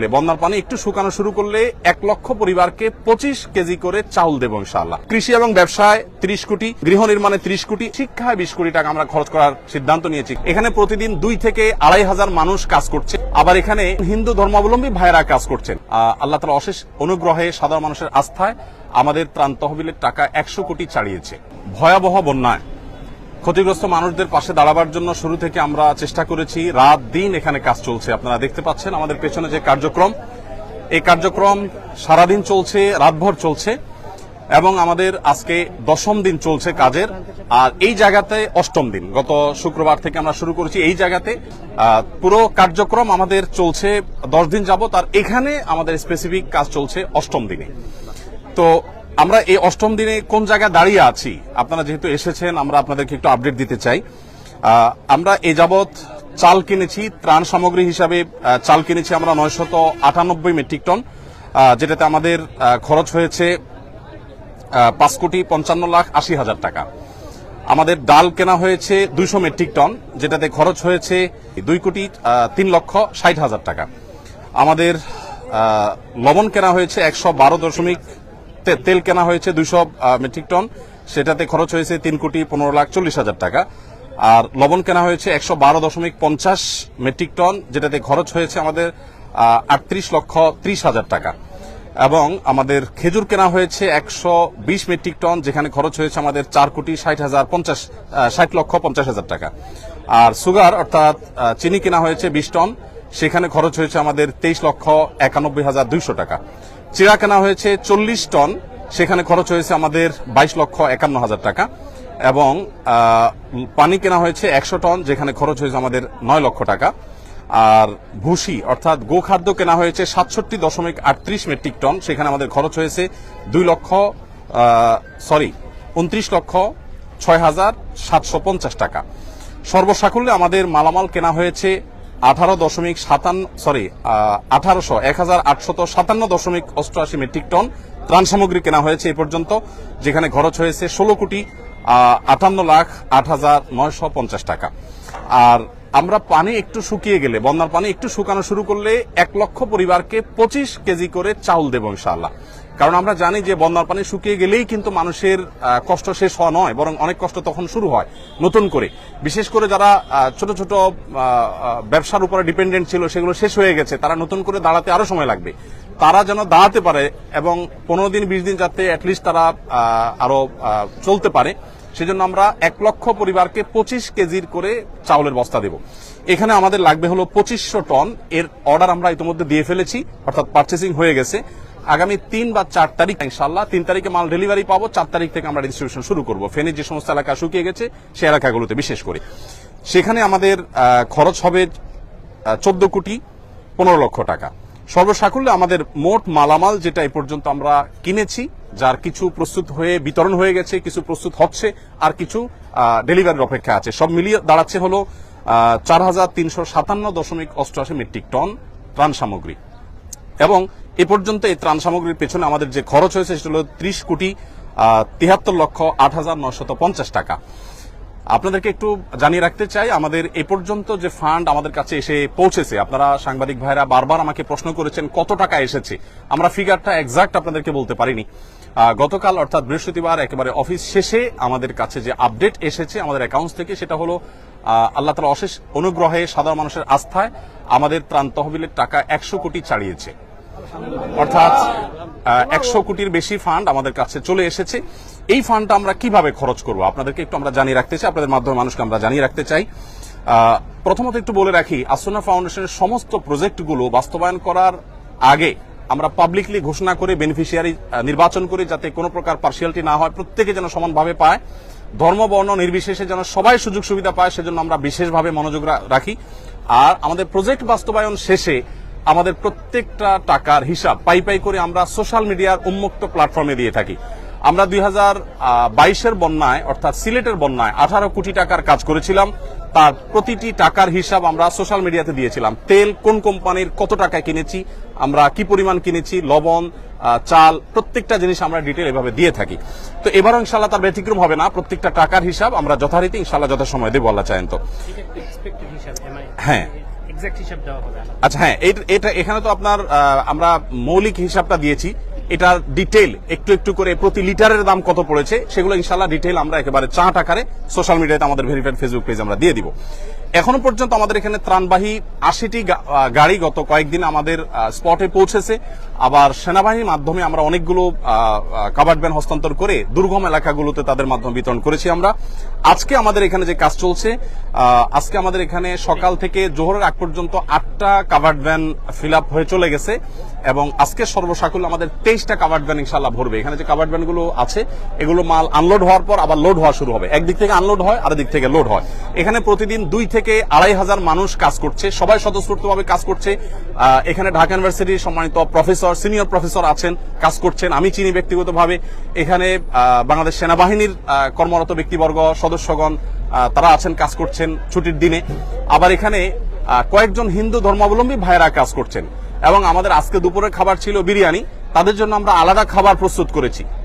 গেলে বন্যার পানি একটু শুকানো শুরু করলে এক লক্ষ পরিবারকে পঁচিশ কেজি করে চাউল দেবো ইনশাআল্লাহ। কৃষি এবং ব্যবসায় ত্রিশ কোটি, গৃহ নির্মাণে ত্রিশ কোটি, শিক্ষায় বিশ কোটি টাকা আমরা খরচ করার সিদ্ধান্ত নিয়েছি। এখানে প্রতিদিন দুই থেকে আড়াই হাজার মানুষ কাজ করছে। আবার এখানে হিন্দু ধর্মাবলম্বী ভাইরা কাজ করছেন। আল্লাহ তালা অশেষ অনুগ্রহে সাধারণ মানুষের আস্থায় আমাদের ত্রাণ তহবিলের টাকা একশো কোটি ছাড়িয়েছে ভয়াবহ বন্যায়। ক্ষতিগ্রস্ত মানুষদের পাশে দাঁড়াবার জন্য শুরু থেকে আমরা চেষ্টা করেছি। রাত দিন এখানে কাজ চলছে। আপনারা দেখতে পাচ্ছেন আমাদের পেছনে যে কার্যক্রম, এই কার্যক্রম সারাদিন চলছে, রাতভর চলছে এবং আমাদের আজকে দশম দিন চলছে কাজের। আর এই জায়গাতে অষ্টম দিন। গত শুক্রবার থেকে আমরা শুরু করেছি এই জায়গাতে। পুরো কার্যক্রম আমাদের চলছে দশ দিন যাবত আর এখানে আমাদের স্পেসিফিক কাজ চলছে অষ্টম দিনে। তো আমরা এই অষ্টম দিনে কোন জায়গায় দাঁড়িয়ে আছি? আপনারা যেহেতু এসেছেন, আমরা আপনাদেরকে একটু আপডেট দিতে চাই। আমরা এ যাবৎ চাল কিনেছি, ত্রাণ সামগ্রী হিসাবে চাল কিনেছি আমরা নয়শত আটানব্বই মেট্রিক টন যেটাতে আমাদের খরচ হয়েছে পাঁচ কোটি পঞ্চান্ন লাখ আশি হাজার টাকা। আমাদের ডাল কেনা হয়েছে দুইশো মেট্রিক টন, যেটাতে খরচ হয়েছে দুই কোটি তিন লক্ষ ষাট হাজার টাকা। আমাদের লবণ কেনা হয়েছে একশো বারো দশমিক তেল কেনা হয়েছে দুইশো মেট্রিক টন। সেটাতে খরচ হয়েছে তিন কোটি পনেরো লাখ চল্লিশ হাজার টাকা। আর লবণ কেনা হয়েছে একশো বারো দশমিক পঞ্চাশ মেট্রিক টন, যেটাতে খরচ হয়েছে আমাদের আটত্রিশ লক্ষ ত্রিশ হাজার টাকা। এবং আমাদের খেজুর কেনা হয়েছে একশো বিশ মেট্রিক টন, যেখানে খরচ হয়েছে আমাদের চার কোটি ষাট হাজার পঞ্চাশ ষাট লক্ষ পঞ্চাশ হাজার টাকা। আর সুগার, অর্থাৎ চিনি কেনা হয়েছে বিশ টন। সেখানে খরচ হয়েছে আমাদের তেইশ লক্ষ একানব্বই হাজার দুইশো টাকা। চিরা কেনা হয়েছে চল্লিশ টন, সেখানে খরচ হয়েছে আমাদের বাইশ লক্ষ একান্ন হাজার টাকা এবং পানি কেনা হয়েছে একশো টন, যেখানে খরচ হয়েছে আমাদের নয় লক্ষ টাকা। আর ভুসি, অর্থাৎ গোখাদ্য কেনা হয়েছে সাতষট্টি দশমিক আটত্রিশ মেট্রিক টন, সেখানে আমাদের খরচ হয়েছে দুই লক্ষ সরি, উনত্রিশ লক্ষ ছয় হাজার সাতশো পঞ্চাশ টাকা। সর্বসাকুল্যে আমাদের মালামাল কেনা হয়েছে আঠারো দশমিক সাতান্ন সরি আঠারোশো এক হাজার আটশত সাতান্ন দশমিক অষ্টআশি মেট্রিক টন ত্রাণ সামগ্রী কেনা হয়েছে এই পর্যন্ত, যেখানে খরচ হয়েছে ষোলো কোটি আটান্ন লাখ আট হাজার নয়শো পঞ্চাশ টাকা। আর আমরা পানি একটু শুকিয়ে গেলে, বন্যার পানি একটু শুকানো শুরু করলে এক লক্ষ পরিবারকে পঁচিশ কেজি করে চাউল দেব ইনশাআল্লাহ। কারণ আমরা জানি যে বন্যার পানি শুকিয়ে গেলেই কিন্তু মানুষের কষ্ট শেষ হওয়া নয়, বরং অনেক কষ্ট তখন শুরু হয় নতুন করে। বিশেষ করে যারা ছোট ছোট ব্যবসার উপরে ডিপেন্ডেন্ট ছিল, সেগুলো শেষ হয়ে গেছে, তারা নতুন করে দাঁড়াতে আরও সময় লাগবে। তারা যেন দাঁড়াতে পারে এবং পনেরো দিন, বিশ দিন যাতে অ্যাটলিস্ট তারা আরও চলতে পারে, সেজন্য আমরা এক লক্ষ পরিবারকে পঁচিশ কেজির করে চাউলের বস্তা দেব। এখানে আমাদের লাগবে হলো পঁচিশশো টন, এর অর্ডার আমরা ইতিমধ্যে দিয়ে ফেলেছি, অর্থাৎ পার্চেসিং হয়ে গেছে। আগামী তিন বা চার তারিখ ইনশাল্লাহ তিন তারিখে মাল ডেলিভারি পাবো, চার তারিখ থেকে আমরা ডিস্ট্রিবিউশন শুরু করব। ফেনীর যে সমস্ত এলাকা শুকিয়ে গেছে সে এলাকাগুলোতে বিশেষ করে। সেখানে আমাদের খরচ হবে চোদ্দ কোটি পনেরো লক্ষ টাকা। সর্বসাকুল্যে আমাদের মোট মালামাল যেটা এই পর্যন্ত আমরা কিনেছি, যার কিছু প্রস্তুত হয়ে, বিতরণ হয়ে গেছে, কিছু প্রস্তুত হচ্ছে, আর কিছু ডেলিভারির অপেক্ষা আছে। সব মিলিয়ে দাঁড়াচ্ছে হলো চার হাজার তিনশো সাতান্ন দশমিক অষ্টআশি মেট্রিক টন ত্রাণ সামগ্রী। এবং এ পর্যন্ত এই ত্রাণ সামগ্রীর পেছনে আমাদের যে খরচ হয়েছে, সেটা হলো ত্রিশ কোটি তিহাত্তর লক্ষ আট হাজার নশত পঞ্চাশ টাকা। আপনাদেরকে একটু জানিয়ে রাখতে চাই, আমাদের এ পর্যন্ত যে ফান্ড আমাদের কাছে এসে পৌঁছেছে, আপনারা সাংবাদিক ভাইরা বারবার আমাকে প্রশ্ন করেছেন, কত টাকা এসেছে? আমরা ফিগারটা এক্সাক্ট আপনাদেরকে বলতে পারিনি। গতকাল অর্থাৎ বৃহস্পতিবার একেবারে অফিস শেষে আমাদের কাছে যে আপডেট এসেছে আমাদের অ্যাকাউন্টস থেকে, সেটা হলো আল্লাহ তালা অশেষ অনুগ্রহে সাধারণ মানুষের আস্থায় আমাদের ত্রাণ তহবিলের টাকা একশো কোটি ছাড়িয়েছে অর্থাৎ একশো কোটির বেশি ফান্ড আমাদের কাছে চলে এসেছে। এই ফান্ডটা আমরা কীভাবে খরচ করব? আপনাদেরকে একটু আমরা জানিয়ে রাখতে চাই, আপনাদের মাধ্যমে মানুষকে আমরা জানিয়ে রাখতে চাই। প্রথমত একটু বলে রাখি আসোনা ফাউন্ডেশনের সমস্ত প্রজেক্টগুলো বাস্তবায়ন করার আগে আমরা পাবলিকলি ঘোষণা করে বেনিফিশিয়ারি নির্বাচন করি যাতে কোনো প্রকার পার্সিয়ালিটি না হয়, প্রত্যেকে যেন সমানভাবে পায়। ধর্ম, বর্ণ নির্বিশেষে যেন সবাই সুযোগ সুবিধা পায়, সেজন্য আমরা বিশেষভাবে মনোযোগ রাখি। আর আমাদের প্রজেক্ট বাস্তবায়ন শেষে আমাদের প্রত্যেকটা টাকার হিসাব পাই পাই করে আমরা সোশ্যাল মিডিয়ার উন্মুক্ত প্ল্যাটফর্মে দিয়ে থাকি। আমরা দুই হাজার বাইশের বন্যায় অর্থাৎ সিলেটের বন্যায় আঠারো কোটি টাকার কাজ করেছিলাম। তার প্রতিটি টাকার হিসাব আমরা সোশ্যাল মিডিয়াতে দিয়েছিলাম। তেল কোন কোম্পানির কত টাকায় কিনেছি আমরা কি পরিমাণ কিনেছি লবণ চাল প্রত্যেকটা জিনিস আমরা ডিটেল এভাবে দিয়ে থাকি। তো এবারও ইনশাল্লাহ তার ব্যতিক্রম হবে না। প্রত্যেকটা টাকার হিসাব আমরা যথারীতি ইনশাল্লাহ যথাসময় দেবো আল্লাহ চায়েন তো। হ্যাঁ। এক্সাক্ট হিসাব দেওয়া হবে। আচ্ছা হ্যাঁ এটা এখানে তো আপনার আমরা মৌলিক হিসাবটা দিয়েছি। এটার ডিটেল একটু একটু করে প্রতি লিটারের দাম কত পড়েছে, সেগুলো ইনশাল্লাহ ডিটেল আমরা একেবারে চাট আকারে সোশ্যাল মিডিয়াতে আমাদের ভেরিফাইড ফেসবুক পেজ আমরা দিয়ে দিব। এখনও পর্যন্ত আমাদের এখানে ত্রাণবাহী আশিটি গাড়ি গত কয়েকদিন আমাদের স্পটে পৌঁছেছে। আবার সেনাবাহিনীর মাধ্যমে আমরা অনেকগুলো কাভার্ড ভ্যান হস্তান্তর করে দুর্গম এলাকাগুলোতে তাদের মাধ্যমে বিতরণ করেছি আমরা। আজকে আমাদের এখানে যে কাজ চলছে আজকে আমাদের এখানে সকাল থেকে জোহরের আগ পর্যন্ত আটটা কাভার্ড ভ্যান ফিল হয়ে চলে গেছে এবং আজকে সর্বসাকুল আমাদের তেইশটা কাভার্ড ভ্যান ইনশাল্লাহ ভরবে। এখানে যে কাভার্ড ভ্যানগুলো আছে, এগুলো মাল আনলোড হওয়ার পর আবার লোড হওয়া শুরু হবে। একদিক থেকে আনলোড হয় আর দিক থেকে লোড হয়। এখানে প্রতিদিন দুই থেকে আড়াই হাজার মানুষ কাজ করছে, সবাই স্বতঃস্ফূর্তভাবে কাজ করছে। এখানে ঢাকা ইউনিভার্সিটির সম্মানিত প্রফেসর, সিনিয়র প্রফেসর আছেন, কাজ করছেন। আমি চিনি ব্যক্তিগতভাবে। এখানে বাংলাদেশ সেনাবাহিনীর কর্মরত ব্যক্তিবর্গ, সদস্যগণ তারা আছেন, কাজ করছেন ছুটির দিনে। আবার এখানে কয়েকজন হিন্দু ধর্মাবলম্বী ভাইয়েরা কাজ করছেন। এবং আমাদের আজকে দুপুরের খাবার ছিল বিরিয়ানি। তাদের জন্য আমরা আলাদা খাবার প্রস্তুত করেছি।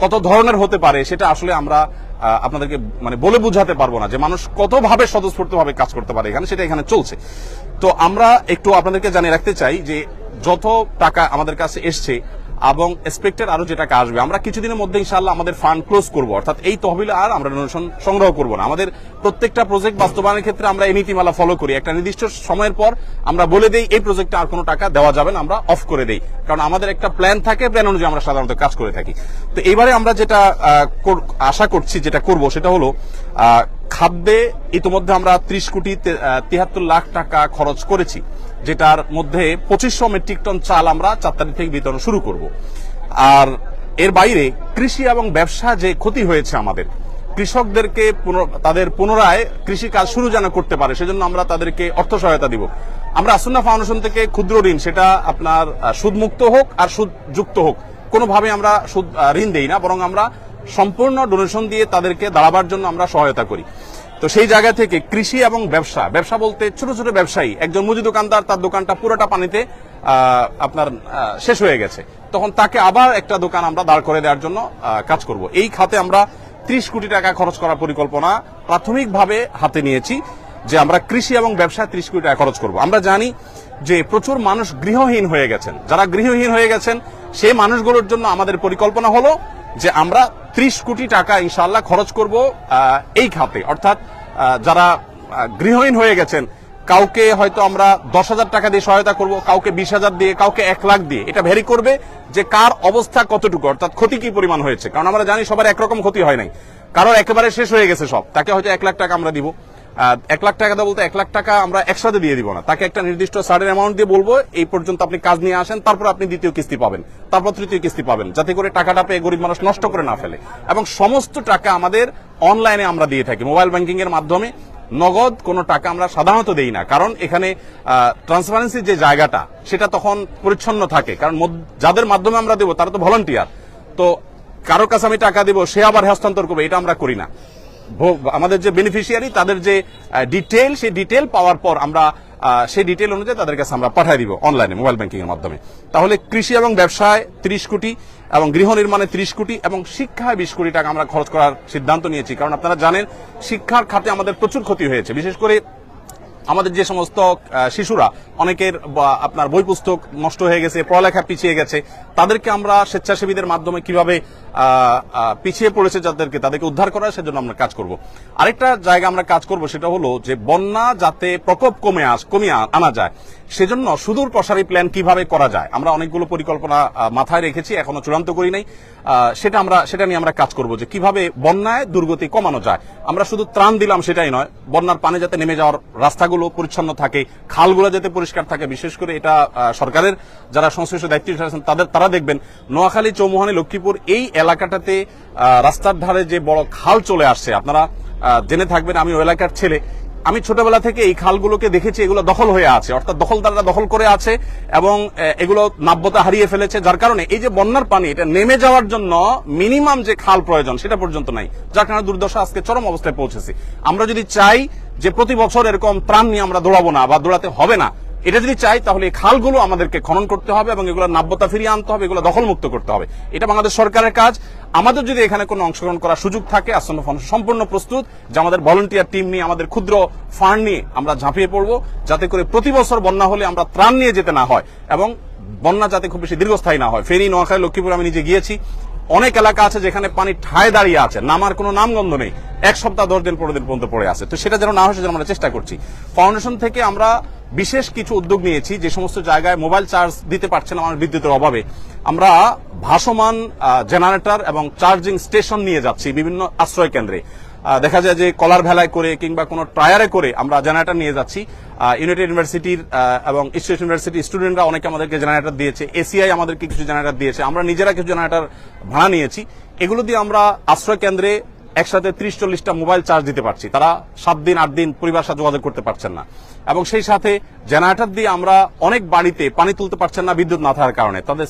কত ধরনের হতে পারে সেটা আসলে আমরা আপনাদেরকে মানে বলে বুঝাতে পারব না যে মানুষ কতভাবে স্বতঃস্ফূর্তভাবে কাজ করতে পারে এখানে, সেটা এখানে চলছে। তো আমরা একটু আপনাদেরকে জানিয়ে রাখতে চাই যে যত টাকা আমাদের কাছে এসছে এবং এক্সপেক্টেড আরও যেটা আসবে। আমরা কিছুদিনের মধ্যে ইনশাল্লাহ আমাদের ফান্ড ক্লোজ করব। অর্থাৎ এই তহবিল আর আমরা ডোনেশন সংগ্রহ করব না। আমাদের প্রত্যেকটা প্রজেক্ট বাস্তবায়নের ক্ষেত্রে আমরা এই নীতিমালা ফলো করি। একটা নির্দিষ্ট সময়ের পর আমরা বলে দেই, এই প্রজেক্টে আর কোনো টাকা দেওয়া যাবে না, আমরা অফ করে দেই। কারণ আমাদের একটা প্ল্যান থাকে প্ল্যান অনুযায়ী আমরা সাধারণত কাজ করে থাকি। তো এবারে আমরা যেটা আশা করছি যেটা করব সেটা হলো খাদ্যে ইতিমধ্যে আমরা ত্রিশ কোটি তিয়াত্তর লাখ টাকা খরচ করেছি, যেটার মধ্যে পঁচিশশো মেট্রিক টন চাল আমরা চার তারিখ থেকে বিতরণ শুরু করব। আর এর বাইরে কৃষি এবং ব্যবসা যে ক্ষতি হয়েছে আমাদের, কৃষকদেরকে তাদের পুনরায় কৃষি কাজ শুরু যেন করতে পারে, সেজন্য আমরা তাদেরকে অর্থ সহায়তা দিব। আমরা আসন্না ফাউন্ডেশন থেকে ক্ষুদ্র ঋণ, সেটা আপনার সুদমুক্ত হোক আর সুদযুক্ত হোক, কোনোভাবে আমরা সুদ ঋণ দেই না, বরং আমরা সম্পূর্ণ ডোনেশন দিয়ে তাদেরকে দাঁড়াবার জন্য আমরা সহায়তা করি। তো সেই জায়গা থেকে কৃষি এবং ব্যবসা ব্যবসা বলতে ছোট ছোট ব্যবসায়ী, একজন মুজি দোকানদার তার দোকানটা পুরোটা পানিতে আপনার শেষ হয়ে গেছে। তখন তাকে আবার একটা দোকান আমরা দাঁড় করে দেওয়ার জন্য কাজ করব। এই খাতে আমরা ত্রিশ কোটি টাকা খরচ করার পরিকল্পনা প্রাথমিকভাবে হাতে নিয়েছি যে আমরা কৃষি এবং ব্যবসায় ত্রিশ কোটি টাকা খরচ করব। আমরা জানি যে প্রচুর মানুষ গৃহহীন হয়ে গেছেন। যারা গৃহহীন হয়ে গেছেন, সেই মানুষগুলোর জন্য আমাদের পরিকল্পনা হলো যে আমরা ত্রিশ কোটি টাকা ইনশাল্লাহ খরচ করব এই খাতে। অর্থাৎ যারা গৃহহীন হয়ে গেছেন, কাউকে হয়তো আমরা দশ হাজার টাকা দিয়ে সহায়তা করব, কাউকে বিশ হাজার দিয়ে, কাউকে এক লাখ দিয়ে। এটা ভ্যারি করবে যে কার অবস্থা কতটুকু, অর্থাৎ ক্ষতি কি পরিমাণ হয়েছে। কারণ আমরা জানি সবার একরকম ক্ষতি হয় নাই। কারোর একেবারে শেষ হয়ে গেছে সব। তাকে হয়তো এক লাখ টাকা আমরা দিব। এক লাখ টাকা বলতে এক লাখ টাকা আমরা একসাথে দিয়ে দিব না। তাকে একটা নির্দিষ্ট সার্টেন অ্যামাউন্ট দিয়ে বলব, এই পর্যন্ত আপনি কাজ নিয়ে আসেন, তারপর আপনি দ্বিতীয় কিস্তি পাবেন, তারপর তৃতীয় কিস্তি পাবেন, যাতে করে টাকাটা পেয়ে গরিব মানুষ নষ্ট করে না ফেলে। এবং সমস্ত টাকা আমাদের অনলাইনে আমরা দিয়ে থাকি মোবাইল ব্যাংকিং এর মাধ্যমে। নগদ কোনো টাকা আমরা সাধারণত দেই না, কারণ এখানে ট্রান্সপারেন্সির যে জায়গাটা, সেটা তখন পরিচ্ছন্ন থাকে। কারণ যাদের মাধ্যমে আমরা দেবো, তারা তো ভলান্টিয়ার তো কারোর কাছে আমি টাকা দেবো, সে আবার হস্তান্তর করবে, এটা আমরা করি না। আমাদের যে বেনিফিশিয়ারি তাদের যে ডিটেল সেই ডিটেল পাওয়ার পর আমরা সেই ডিটেল অনুযায়ী তাদের কাছে আমরা পাঠিয়ে দিব অনলাইনে মোবাইল ব্যাংকিং এর মাধ্যমে। তাহলে কৃষি এবং ব্যবসায় ত্রিশ কোটি এবং গৃহ নির্মাণে ত্রিশ কোটি এবং শিক্ষায় বিশ কোটি টাকা আমরা খরচ করার সিদ্ধান্ত নিয়েছি। কারণ আপনারা জানেন, শিক্ষার খাতে আমাদের প্রচুর ক্ষতি হয়েছে। বিশেষ করে আমাদের যে সমস্ত শিশুরা, অনেকের আপনার বই পুস্তক নষ্ট হয়ে গেছে, পড়ালেখা পিছিয়ে গেছে, তাদেরকে আমরা স্বেচ্ছাসেবীদের মাধ্যমে কীভাবে পিছিয়ে পড়েছে যাদেরকে, তাদেরকে উদ্ধার করা, সেজন্য আমরা কাজ করব। আরেকটা জায়গা আমরা কাজ করব, সেটা হলো যে বন্যা যাতে প্রকোপ কমে আস, কমিয়ে আনা যায় সেজন্য সুদূর প্রসারী প্ল্যান কীভাবে করা যায়? আমরা অনেকগুলো পরিকল্পনা মাথায় রেখেছি, এখনও চূড়ান্ত করি নাই। সেটা আমরা, সেটা নিয়ে আমরা কাজ করব যে কীভাবে বন্যায় দুর্গতি কমানো যায়। আমরা শুধু ত্রাণ দিলাম সেটাই নয়, বন্যার পানি যাতে নেমে যাওয়ার রাস্তাগুলো পরিচ্ছন্ন থাকে, খালগুলো যাতে পরিষ্কার থাকে, বিশেষ করে এটা সরকারের যারা সংশ্লিষ্ট দায়িত্ব আছেন, তাদের, তারা দেখবেন নোয়াখালী, চৌমুহানি, লক্ষ্মীপুর এই এলাকাটাতে রাস্তার ধারে যে বড় খাল চলে আসছে, আপনারা জেনে থাকবেন, আমি ওই এলাকার ছেলে আমি ছোটবেলা থেকে এই খালগুলোকে দেখেছি, এগুলো দখল হয়ে আছে। অর্থাৎ দখলদাররা দখল করে আছে এবং এগুলো নাব্যতা হারিয়ে ফেলেছে, যার কারণে এই যে বন্যার পানি, এটা নেমে যাওয়ার জন্য মিনিমাম যে খাল প্রয়োজন, সেটা পর্যন্ত নাই, যার কারণে দুর্দশা আজকে চরম অবস্থায় পৌঁছেছি। আমরা যদি চাই যে প্রতি বছর এরকম ত্রাণ নিয়ে আমরা দৌড়াবো না বা দৌড়াতে হবে না, এটা যদি চাই, তাহলে এই খালগুলো আমাদেরকে খনন করতে হবে এবং এগুলো নাব্যতা ফিরিয়ে আনতে হবে, এগুলো দখলমুক্ত করতে হবে। এটা বাংলাদেশ সরকারের কাজ আমাদের যদি এখানে কোনো অংশগ্রহণ করার সুযোগ থাকে, আসন্ন ফাউন্ডেশন সম্পূর্ণ প্রস্তুত, যে আমাদের ভলেন্টিয়ার টিম নিয়ে, আমাদের ক্ষুদ্র ফান্ড নিয়ে আমরা ঝাঁপিয়ে পড়ব, যাতে করে প্রতি বছর বন্যা হলে আমরা ত্রাণ নিয়ে যেতে না হয় এবং বন্যা যাতে খুব বেশি দীর্ঘস্থায়ী না হয়। ফেরি নোয়াখালী, লক্ষ্মীপুর আমি নিজে গিয়েছি। অনেক এলাকা আছে যেখানে পানি ঠায় দাঁড়িয়ে আছে। নামার কোনো নামগন্ধ নেই। এক সপ্তাহ, দশ দিন, পনেরো দিন পর্যন্ত পড়ে আছে। তো সেটা যেন না হয় সেজন্য আমরা চেষ্টা করছি। ফাউন্ডেশন থেকে আমরা বিশেষ কিছু উদ্যোগ নিয়েছি, যে সমস্ত জায়গায় মোবাইল চার্জ দিতে পারছে না আমার বিদ্যুতের অভাবে। আমরা ভাসমান জেনারেটর এবং চার্জিং স্টেশন নিয়ে যাচ্ছি বিভিন্ন আশ্রয় কেন্দ্রে। দেখা যায় যে কলার ভেলায় করে কিংবা কোনো টায়ারে করে আমরা জেনারেটর নিয়ে যাচ্ছি। ইউনাইটেড ইউনিভার্সিটির এবং ইস্ট ইউনিভার্সিটির স্টুডেন্টরা অনেকে আমাদেরকে জেনারেটর দিয়েছে এসিআই আমাদেরকে কিছু জেনারেটর দিয়েছে। আমরা নিজেরা কিছু জেনারেটর ভাড়া নিয়েছি। এগুলো দিয়ে আমরা আশ্রয় কেন্দ্রে একসাথে ত্রিশ চল্লিশটা মোবাইল চার্জ দিতে পারছি। তারা সাত দিন, আট দিন পরিবার সাথে যোগাযোগ করতে পারছেন না। এবং সেই সাথে জেনারেটর দিয়ে আমরা অনেক বাড়িতে পানি তুলতে পারছেন না বিদ্যুৎ না থাকার কারণে। তাদের